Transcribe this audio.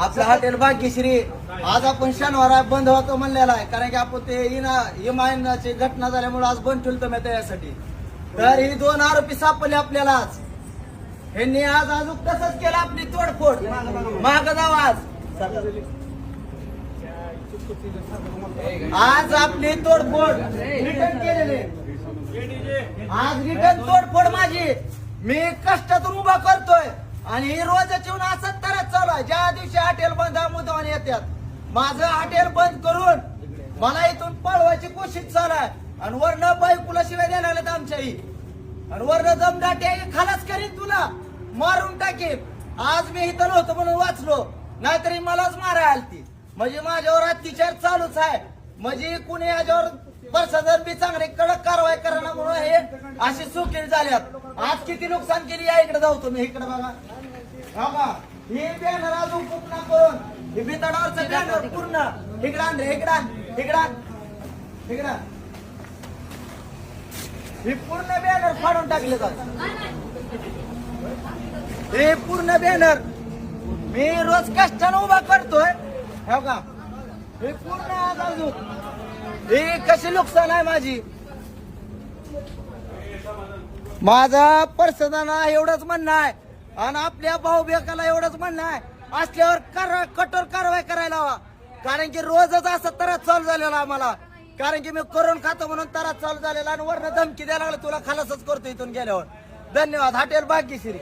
आपलं हॉटेल भाग्यश्री आज आपण शनिवार बंद होतो म्हणलेला आहे. कारण की आपण ते इना इमानाची घटना झाल्यामुळे आज बंद ठेवतो मी त्यासाठी तर ही दोन आरोपी सापडले आपल्याला आज. ह्यांनी आज अजून तसंच केलं आपली तोडफोड. माग जाऊ आज. आज आपली तोडफोड. रिटर्न केलेली. आज रिटर्न तोडफोड माझी. मी कष्टातून उभा करतोय. आणि ही रोजच येऊन असत ज्या दिवशी हॉटेल बंद मुद्दावर येतात माझं हॉटेल बंद करून मला इथून पळवायची कोशिश चालाय आहे. आणि वरनं बायकुला शिवाय द्यायला लागलेत आमच्याही. आणि वरनं दमदाटे खालाच करीन तुला. मारून टाकेन. आज मी इथं नव्हतो म्हणून वाचलो. नाहीतरी मलाच मारायला आलती. म्हणजे माझ्यावर अत्याचार चालूच आहे. म्हणजे कुणी याच्यावर प्रशासन बी चांगले कडक कारवाई करणार म्हणून हे अशी सुखील झाल्यात. आज किती नुकसान केली या इकडे जाऊ तुम्ही इकडे बघा. हो का हे बॅनर अजून पूर्ण करून हे बिताडावरचं बॅनर पूर्ण. इकडं आण रे इकडं आण इकडं आण. हे पूर्ण बॅनर फाडून टाकले जात हे पूर्ण बॅनर मी रोज कष्टानं उभा करतोय. हो का हे पूर्ण आज अजून. ही कशी नुकसान आहे माझी? माझा पर्सदाना एवढंच म्हणणं आहे. आणि आपल्या भाऊ बेकाला एवढंच म्हणणं आहे. असल्यावर कर कठोर कारवाई करायला हवा. कारण की रोजच असं त्रास चालू झालेला आम्हाला. कारण की मी करून खातो म्हणून त्रास चालू झालेला आणि वरनं धमकी द्यायला लागला तुला खलासच करतो इथून गेल्यावर. धन्यवाद. हॉटेल भाग्यश्री.